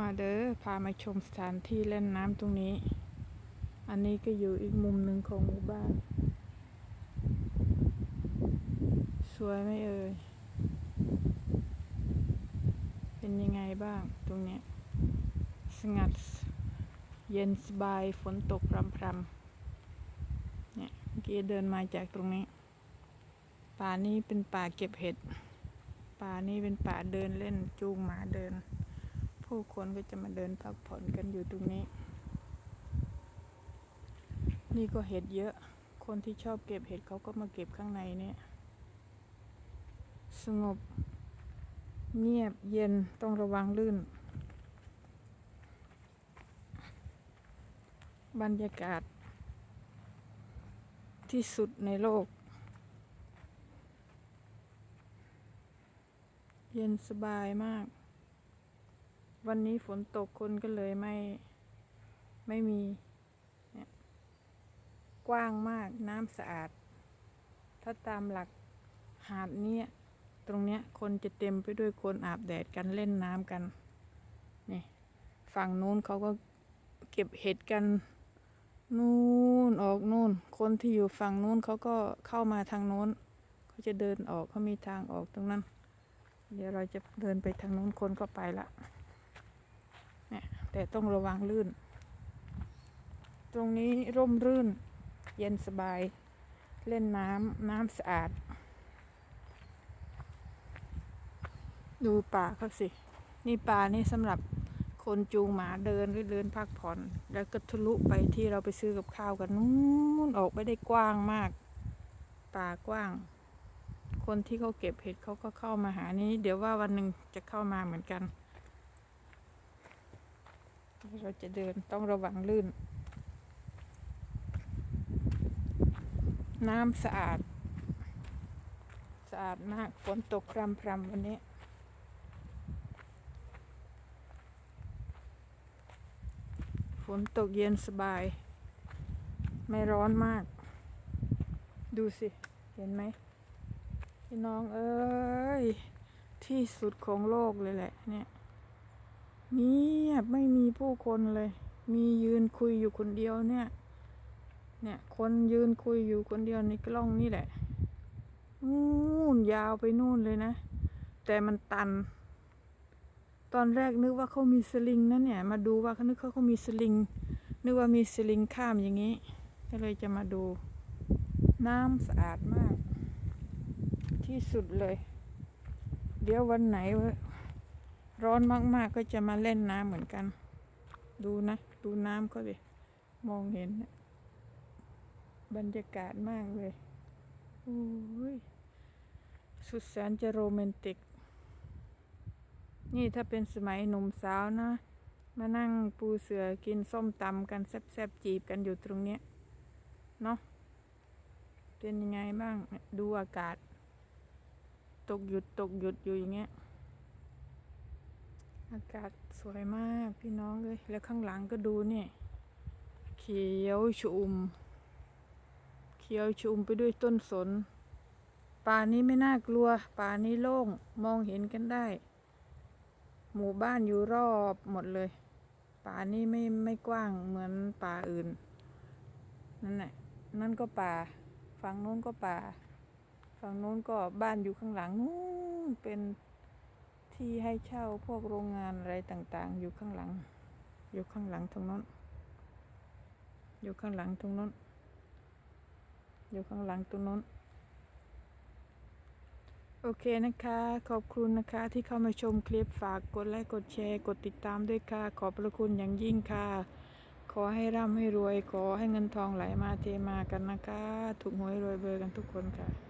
มาเด้อพามาชมสถานที่เล่นน้ำตรงนี้ อันนี้ก็อยู่อีกมุมหนึ่งของหมู่บ้าน สวยไหมเอ่ย เป็นยังไงบ้างตรงเนี้ย สงัด เย็นสบายฝนตกพรำพรำๆเนี่ยเมื่อกี้เดินมาจากตรงนี้ ป่านี้เป็นป่าเก็บเห็ด ป่านี้เป็นป่าเดินเล่นจูงหมาเดิน ผู้คนก็จะมาเดินพักผ่อนกันอยู่ตรงนี้ นี่ก็เห็ดเยอะ คนที่ชอบเก็บเห็ดเขาก็มาเก็บข้างในเนี่ย สงบ เงียบเย็นต้องระวังลื่น บรรยากาศ ที่สุดในโลก เย็นสบายมาก วันนี้ฝนตกคนก็เลยไม่ ไม่มีเนี่ยกว้างมากน้ำสะอาด ถ้าตามหลักหาดเนี้ยตรงเนี้ยคนจะเต็มไปด้วยคนอาบแดดกันเล่นน้ำกัน นี่ ฝั่งนู้นเขาก็เก็บเห็ดกัน นู่นออกนู่น คนที่อยู่ฝั่งนู้นเขาก็เข้ามาทางนู้นเขาจะเดินออกเขามีทางออกตรงนั้น เดี๋ยวเราจะเดินไปทางนู้นคนก็ไปละ เนี่ยแต่ต้องระวังลื่น ตรงนี้ร่มรื่น เย็นสบาย เล่นน้ำน้ำสะอาด ดูป่าเขาสิ นี่ป่านี่สำหรับคนจูงหมาเดินหรือเดินพักผ่อน แล้วก็ทะลุไปที่เราไปซื้อกับข้าวกันนู้นออกไปได้กว้างมาก ป่ากว้าง คนที่เขาเก็บเห็ดเขาก็เข้ามาหานี้ เดี๋ยวว่าวันหนึ่งจะเข้ามาเหมือนกัน เราจะเดินต้องระวังลื่น น้ำสะอาด สะอาดมากฝนตกพรำพรำวันนี้ฝนตกเย็นสบาย ไม่ร้อนมาก ดูสิ เห็นไหมพี่น้องเอ้ย ที่สุดของโลกเลยแหละเนี่ย เงียบไม่มีผู้คนเลย มียืนคุยอยู่คนเดียวเนี่ย เนี่ยคนยืนคุยอยู่คนเดียวในกล้องนี่แหละนู่นยาวไปนู่นเลยนะ แต่มันตัน ตอนแรกนึกว่าเขามีสลิงนะเนี่ย มาดูว่าเขานึกเขาเขามีสลิง นึกว่ามีสลิงข้ามอย่างนี้ ก็เลยจะมาดู น้ำสะอาดมาก ที่สุดเลย เดี๋ยววันไหนว ร้อนมากๆก็จะมาเล่นน้ำเหมือนกัน ดูนะ ดูน้ำก็ดิมองเห็น บรรยากาศมากเลยโอ้ยสุดแสนจะโรแมนติก นี่ถ้าเป็นสมัยหนุ่มสาวนะ มานั่งปูเสือกินส้มตำกันแซ่บๆจีบกันอยู่ตรงเนี้ยเนาะเป็นยังไงบ้าง ดูอากาศ ตกหยุดตกหยุดอยู่อย่างเงี้ย อากาศสวยมากพี่น้องเลย แล้วข้างหลังก็ดูเนี่ยเขียวชุม เขียวชุมไปด้วยต้นสน ป่านี้ไม่น่ากลัว ป่านี้โล่ง มองเห็นกันได้ หมู่บ้านอยู่รอบหมดเลย ป่านี้ไม่ไม่กว้างเหมือนป่าอื่น นั่นแหละนั่นก็ป่า ฝั่งโน้นก็ป่า ฝั่งโน้นก็บ้านอยู่ข้างหลังนู้นเป็น ที่ให้เช่าพวกโรงงานอะไรต่างๆ อยู่ข้างหลัง อยู่ข้างหลังตรงนั้น อยู่ข้างหลังตรงนั้น อยู่ข้างหลังตรงนั้น โอเคนะคะ ขอบคุณนะคะที่เข้ามาชมคลิปฝากกดไลค์กดแชร์ กดติดตามด้วยค่ะ ขอบพระคุณอย่างยิ่งค่ะ ขอให้ร่ำให้รวย ขอให้เงินทองไหลมาเทมากันนะคะ ถูกหวยรวยเบอร์กันทุกคนค่ะ